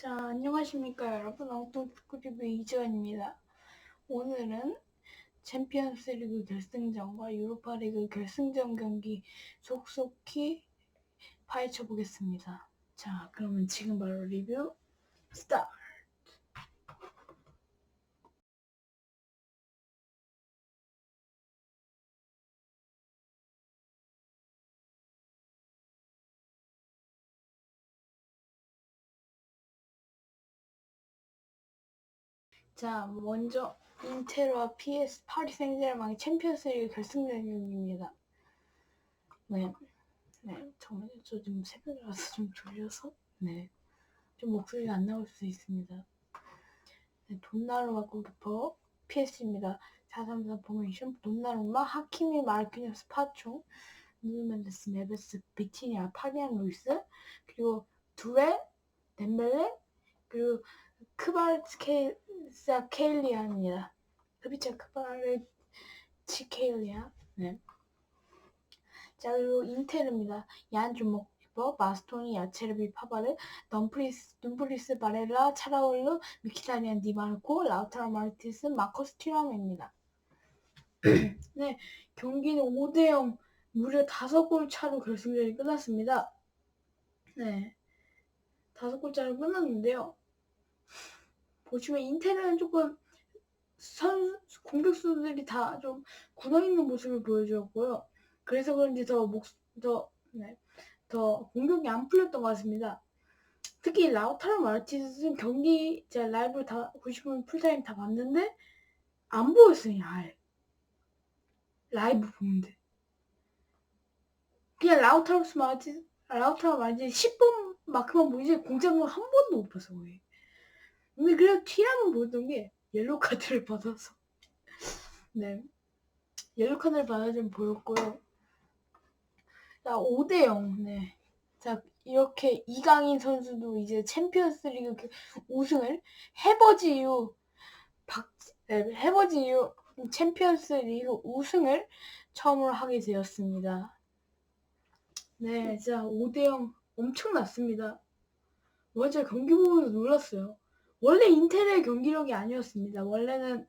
자, 안녕하십니까 여러분. 엉뚱 축구리뷰 이지원입니다. 오늘은 챔피언스 리그 결승전과 유로파 리그 결승전 경기 속속히 파헤쳐 보겠습니다. 자, 그러면 지금 바로 리뷰 스타트! 자, 먼저 인텔과 PS 파리 생제르맹의 챔피언스리그 결승전 경기입니다. 네, 네, 정말 저 지금 새벽이라서 좀 졸려서 네, 좀 목소리가 안 나올 수 있습니다. 네, 돈나루마 골키퍼 PS입니다. 433 포메이션 돈나루마 하키미 마르키뉴스 파총 누르멘데스 네베스 비티니아 파비안 루이스 그리고 두레 덴벨레 그리고 크바르츠케 사 케일리아입니다. 흡입자 크바르츠케일리아. 네. 자 그리고 인텔입니다. 얀 주목키퍼 마스토니 야체르 비 파바르 덤프리스 둠프리스 바렐라 차라올르 미키타리안 디마르코 라우타로 마르티스 마커스 티라메입니다. 네 경기는 5대0 무려 5골 차로 결승전이 끝났습니다. 네. 5골 차로 끝났는데요. 보시면 인텔은 조금 선 공격수들이 다 좀 굳어 있는 모습을 보여주었고요. 그래서 그런지 더 목, 더, 네, 더 공격이 안 풀렸던 것 같습니다. 특히 라우타로 마르티스는 경기 제가 라이브 다 90분 풀타임 다 봤는데 안 보였어요. 아예 라이브 보는데 그냥 라우타로 마르티스 라우타로 마르티스 10분 마크만 보이지 공작을 한 번도 못 봤어 거의. 근데 그래도 티라만 보였던 게 옐로 카드를 받아서 네 옐로 카드를 받아 좀 보였고요. 자 5대 0 네. 자 이렇게 이강인 선수도 이제 챔피언스리그 우승을 해버지 이후 박 네, 해버지 이후 챔피언스리그 우승을 처음으로 하게 되었습니다. 네, 진짜 5대 0 엄청 났습니다. 완전 경기 보면서 놀랐어요. 원래 인텔의 경기력이 아니었습니다. 원래는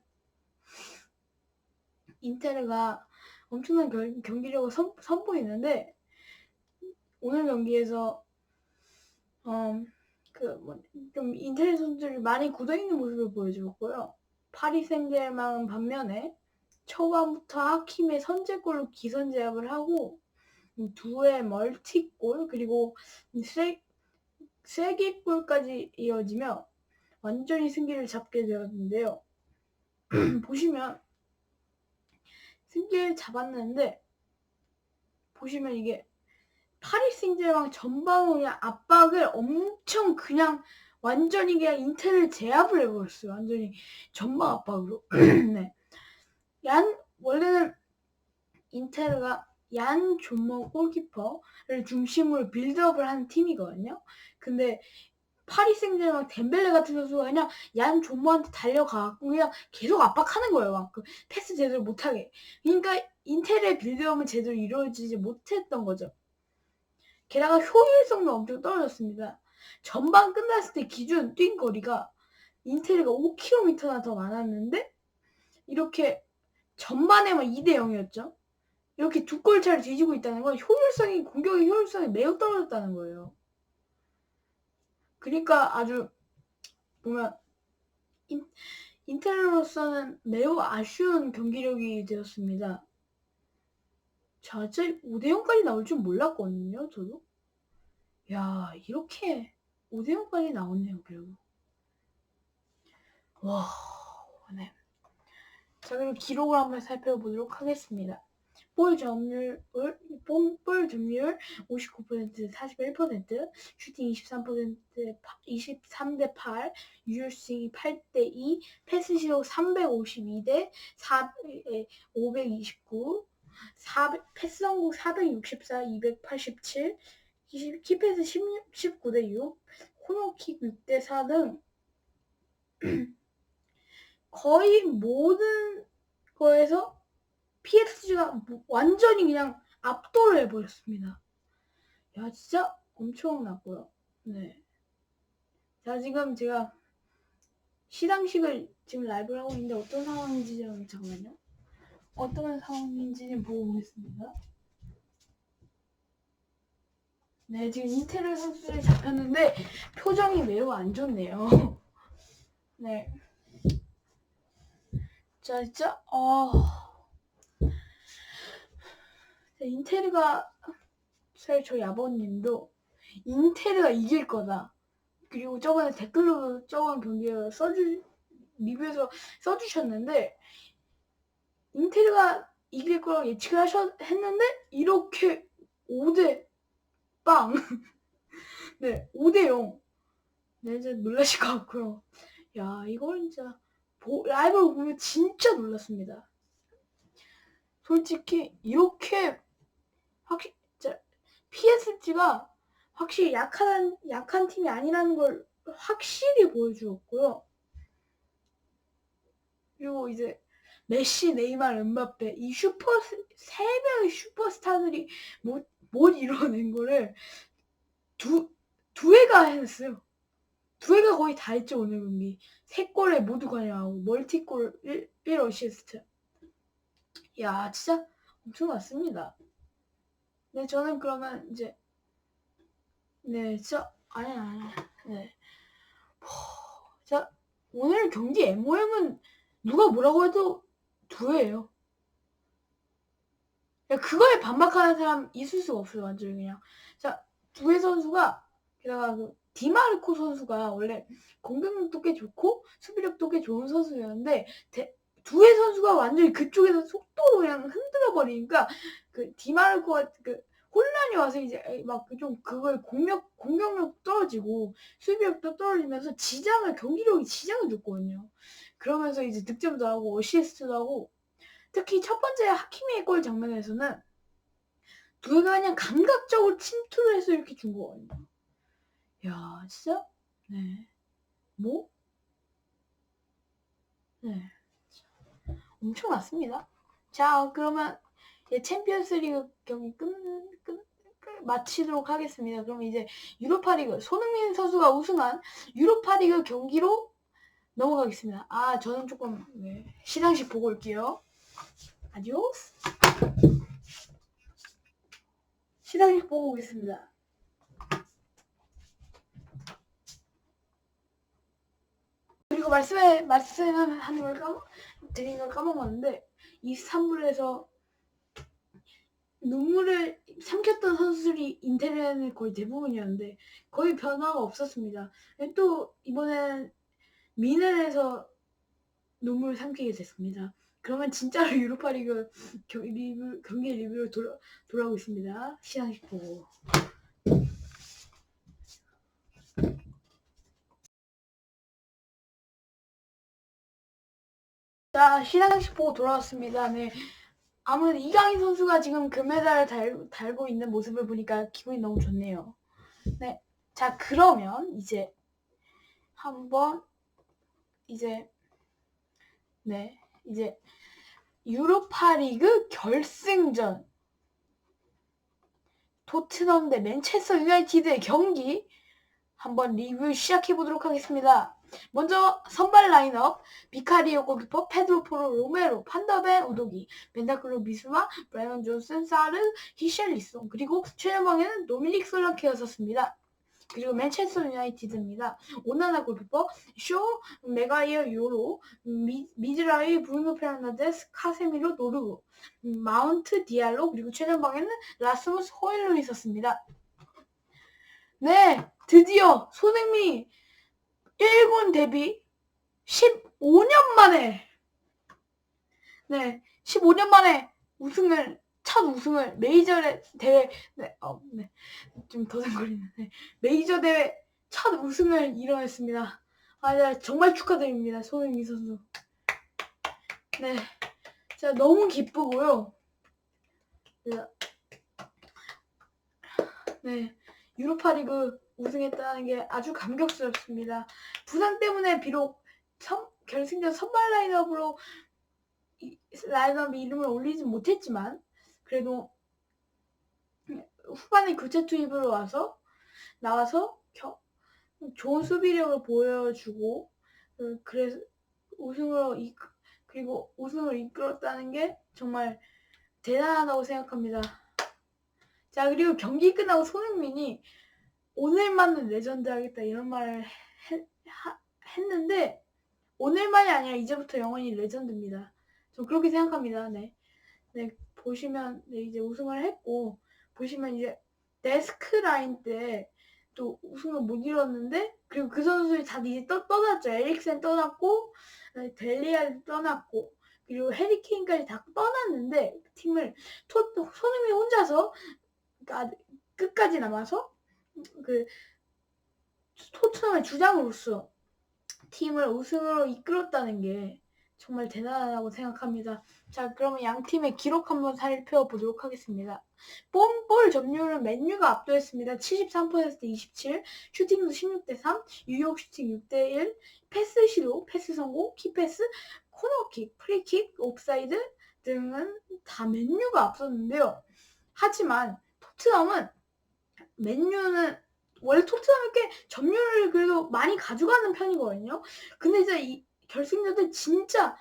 인텔가 엄청난 겨, 경기력을 선, 선보이는데 오늘 경기에서 어, 그좀 인텔 선수들이 많이 굳어 있는 모습을 보여주었고요. 파리 생제르맹은 반면에 초반부터 하킴의 선제골로 기선 제압을 하고 두의 멀티골 그리고 세, 세기골까지 이어지며 완전히 승기를 잡게 되었는데요. 보시면 승기를 잡았는데 보시면 이게 파리 생제르맹 전방으로 그냥 압박을 엄청 그냥 완전히 그냥 인텔을 제압을 해버렸어요. 완전히 전방 압박으로. 네. 얀 원래는 인텔가 얀 존머 골키퍼를 중심으로 빌드업을 하는 팀이거든요. 근데 파리 생제르맹 덴벨레 같은 선수가 그냥 얀 존머한테 달려가고 그냥 계속 압박하는 거예요. 막 그 패스 제대로 못하게. 그러니까 인텔의 빌드업은 제대로 이루어지지 못했던 거죠. 게다가 효율성도 엄청 떨어졌습니다. 전반 끝났을 때 기준 뛴 거리가 인텔가 5km나 더 많았는데 이렇게 전반에만 2대 0이었죠. 이렇게 두 골 차를 뒤지고 있다는 건 효율성이 공격의 효율성이 매우 떨어졌다는 거예요. 그러니까 아주 보면 인, 인텔로서는 매우 아쉬운 경기력이 되었습니다. 자, 진짜 5대0까지 나올 줄 몰랐거든요, 저도. 야, 이렇게 5대0까지 나왔네요, 결국. 와, 네. 자, 그럼 기록을 한번 살펴보도록 하겠습니다. 볼 점유율, 볼 점유율 59% 41%, 슈팅 23% 23대 8, 유효싱이 8대 2, 패스 시도 352대 4, 529, 400, 패스 성공 464, 287, 20, 키패스 16, 19대 6, 코너킥 6대 4 등. 거의 모든 거에서 PSG가 완전히 그냥 압도를 해버렸습니다. 야 진짜 엄청났고요. 네. 자, 지금 제가 시상식을 지금 라이브를 하고 있는데 어떤 상황인지 좀 잠깐만요. 어떤 상황인지 좀 보고 보겠습니다. 네, 지금 이태리 선수들이 잡혔는데 표정이 매우 안 좋네요. 네. 자, 진짜, 어. 자, 인테르가, 사실 저희 아버님도 인테르가 이길 거다. 그리고 저번에 댓글로 저번 경기에 써주, 리뷰에서 써주셨는데, 인테르가 이길 거라고 예측을 하셨, 했는데, 이렇게 5대 빵. 네, 5대 0. 네, 이제 놀라실 것 같고요. 야, 이걸 진짜, 보, 라이브를 보면 진짜 놀랐습니다. 솔직히, 이렇게, 확실히, PSG가 확실히 약한, 약한 팀이 아니라는 걸 확실히 보여주었고요. 그리고 이제, 메시, 네이마르, 은바페, 이 슈퍼, 세 명의 슈퍼스타들이 못, 못 이뤄낸 거를 두, 두 회가 했어요. 두 회가 거의 다 했죠, 오늘 경기. 세 골에 모두 관여하고, 멀티골 1, 1 어시스트. 야, 진짜 엄청났습니다. 네, 저는 그러면 이제, 네, 진짜, 아니, 아니, 네. 자, 오늘 경기 MOM은 누가 뭐라고 해도 두 회예요. 그거에 반박하는 사람 있을 수가 없어요, 완전히 그냥. 자, 두회 선수가, 게다가 그, 디마르코 선수가 원래 공격력도 꽤 좋고 수비력도 꽤 좋은 선수였는데 두해 선수가 완전히 그쪽에서 속도로 그냥 흔들어 버리니까 그 디마르코가 그 혼란이 와서 이제 막 좀 그걸 공격 공격력 떨어지고 수비력도 떨어지면서 지장을 경기력이 지장을 줬거든요. 그러면서 이제 득점도 하고 어시스트도 하고 특히 첫 번째 하키미의 골 장면에서는 두해가 그냥 감각적으로 침투를 해서 이렇게 준 거거든요. 야, 진짜? 네. 뭐? 네. 엄청 났습니다. 자, 그러면 챔피언스 리그 경기 끝, 끝, 끝, 마치도록 하겠습니다. 그럼 이제 유로파 리그, 손흥민 선수가 우승한 유로파 리그 경기로 넘어가겠습니다. 아, 저는 조금, 네. 시상식 보고 올게요. 아디오스. 시상식 보고 오겠습니다. 그리고 말씀에 말씀하는 걸 까먹 드린 걸 까먹었는데 23불에서 눈물을 삼켰던 선수들이 인테리어는 거의 대부분이었는데 거의 변화가 없었습니다. 또 이번엔 미넨에서 눈물을 삼키게 됐습니다. 그러면 진짜로 유로파 리그 리뷰, 경기 리뷰로 돌아, 돌아오고 있습니다. 시상식 보고. 자, 시상식 보고 돌아왔습니다. 네. 아무래도 이강인 선수가 지금 금메달을 달, 달고 있는 모습을 보니까 기분이 너무 좋네요. 네. 자, 그러면 이제 한번 이제 네. 이제 유로파리그 결승전 토트넘 대 맨체스터 유나이티드의 경기 한번 리뷰 시작해 보도록 하겠습니다. 먼저 선발 라인업 비카리오 골키퍼 페드로 포로 로메로 판더벤 우도기 벤다클로 미스마 브라이언 존슨 사르 히셸리송 그리고 최전방에는 도미닉 솔랑케였었습니다. 그리고 맨체스터 유나이티드입니다. 오나나 골키퍼, 쇼, 메가이어 요로, 미, 미즈라이, 브루노 페르나데스, 카세미로, 노르고, 마운트 디알로, 그리고 최전방에는 라스무스 호일로 있었습니다. 네, 드디어 손흥민 이 1군 데뷔 15년 만에 네, 15년 만에 우승을 첫 우승을 메이저 대회 네, 어, 네. 좀 더듬거리는데 네. 메이저 대회 첫 우승을 이뤄냈습니다. 아, 네, 정말 축하드립니다. 손흥민 선수. 네. 진짜 너무 기쁘고요. 네. 네. 유로파리그 우승했다는 게 아주 감격스럽습니다. 부상 때문에 비록 선, 결승전 선발 라인업으로 라인업 이름을 올리진 못했지만 그래도 후반에 교체 투입으로 와서 나와서 겨, 좋은 수비력을 보여주고 그- 그래서 우승으로 이 그리고 우승을 이끌었다는 게 정말 대단하다고 생각합니다. 자 그리고 경기 끝나고 손흥민이 오늘만은 레전드 하겠다 이런 말을 해- 하- 했는데 오늘만이 아니라 이제부터 영원히 레전드입니다. 저 그렇게 생각합니다. 네. 네, 보시면 네, 이제 우승을 했고 보시면 이제 데스크 라인 때 또 우승을 못 이뤘는데 그리고 그 선수들이 다 이제 떠, 떠났죠. 에릭센 떠났고 네, 델리알 떠났고 그리고 해리케인까지 다 떠났는데 팀을 토, 손흥민 혼자서 끝까지 남아서 그 토트넘의 주장으로서 팀을 우승으로 이끌었다는 게 정말 대단하다고 생각합니다. 자, 그러면 양 팀의 기록 한번 살펴보도록 하겠습니다. 뽐볼 점유율은 맨유가 압도했습니다. 73%대 27, 슈팅도 16대 3, 유효 슈팅 6대 1, 패스 시도, 패스 성공, 키패스, 코너킥, 프리킥, 옵사이드 등은 다 맨유가 앞섰는데요. 하지만 토트넘은 맨유는 원래 토트넘이 꽤 점유율을 그래도 많이 가져가는 편이거든요. 근데 이제 이 결승전 때 진짜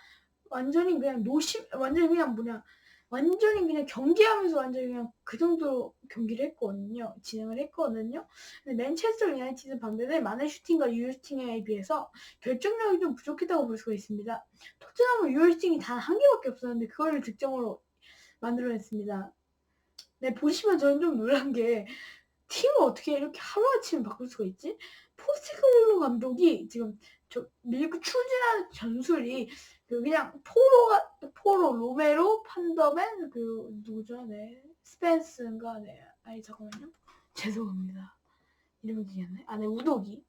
완전히 그냥 노심, 완전히 그냥 뭐냐, 완전히 그냥 경기하면서 완전히 그냥 그 정도로 경기를 했거든요. 진행을 했거든요. 근데 맨체스터 유나이티드 반면에 많은 슈팅과 유효 슈팅에 비해서 결정력이 좀 부족했다고 볼 수가 있습니다. 토트넘은 유효 슈팅이 단 한 개밖에 없었는데 그거를 득점으로 만들어냈습니다. 네, 보시면 저는 좀 놀란 게 팀을 어떻게 이렇게 하루아침에 바꿀 수가 있지? 포스테코글루 감독이 지금 저 밀고 추진하는 전술이 그 그냥 포로가 포로 로메로 판더맨 그 누구죠? 네 스펜스인가? 네. 아니 잠깐만요. 죄송합니다. 이름이 기억이 안 나요 아네 우도기.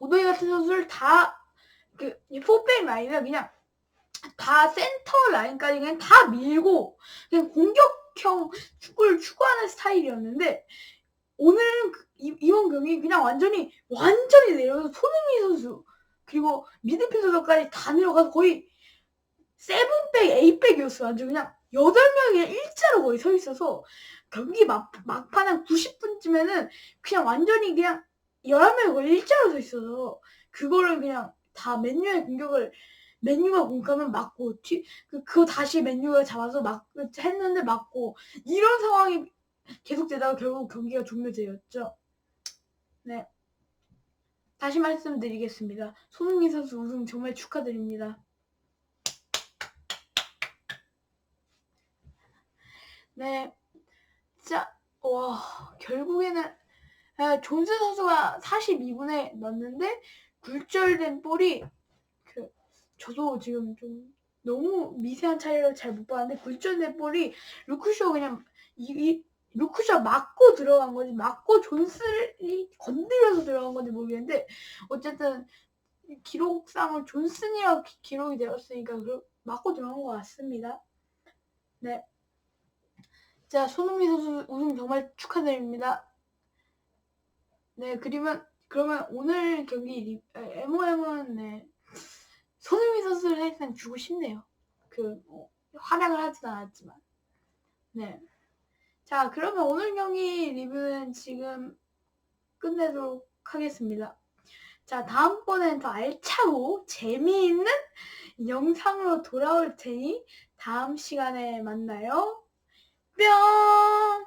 우도기 같은 선수를 다그 포백 라인을 그냥 다 센터 라인까지 그냥 다 밀고 그냥 공격 형 축구를 추구하는 스타일이었는데 오늘은 그- 이, 이번 경기 그냥 완전히 완전히 내려서 손흥민 선수 그리고 미드필더까지 다 내려가서 거의 세븐백, 에이백이었어. 완전 그냥 여덟 명이 일자로 거의 서 있어서 경기 막, 막판 한 90분쯤에는 그냥 완전히 그냥 11명이 거의 일자로 서 있어서 그거를 그냥 다 맨유의 공격을 맨유가 공격하면 맞고 튀, 그, 그거 다시 맨유가 잡아서 막 했는데 맞고 이런 상황이 계속되다가 결국 경기가 종료되었죠. 네. 다시 말씀드리겠습니다. 손흥민 선수 우승 정말 축하드립니다. 네. 진짜, 와, 결국에는, 에, 존스 선수가 42분에 넣었는데, 굴절된 볼이, 그, 저도 지금 좀, 너무 미세한 차이를 잘 못 봤는데, 굴절된 볼이, 루크쇼 그냥, 이, 이 루크쇼 맞고 들어간 건지, 맞고 존슨이 건드려서 들어간 건지 모르겠는데, 어쨌든, 기록상은 존슨이라고 기- 기록이 되었으니까, 그, 맞고 들어간 것 같습니다. 네. 자, 손흥민 선수 우승 정말 축하드립니다. 네, 그러면, 그러면 오늘 경기 리, MOM은, 네, 손흥민 선수를 사실상 주고 싶네요. 그, 어, 활약을 하진 않았지만. 네. 자, 그러면 오늘 경기 리뷰는 지금 끝내도록 하겠습니다. 자, 다음번엔 더 알차고 재미있는 영상으로 돌아올 테니 다음 시간에 만나요. 뿅!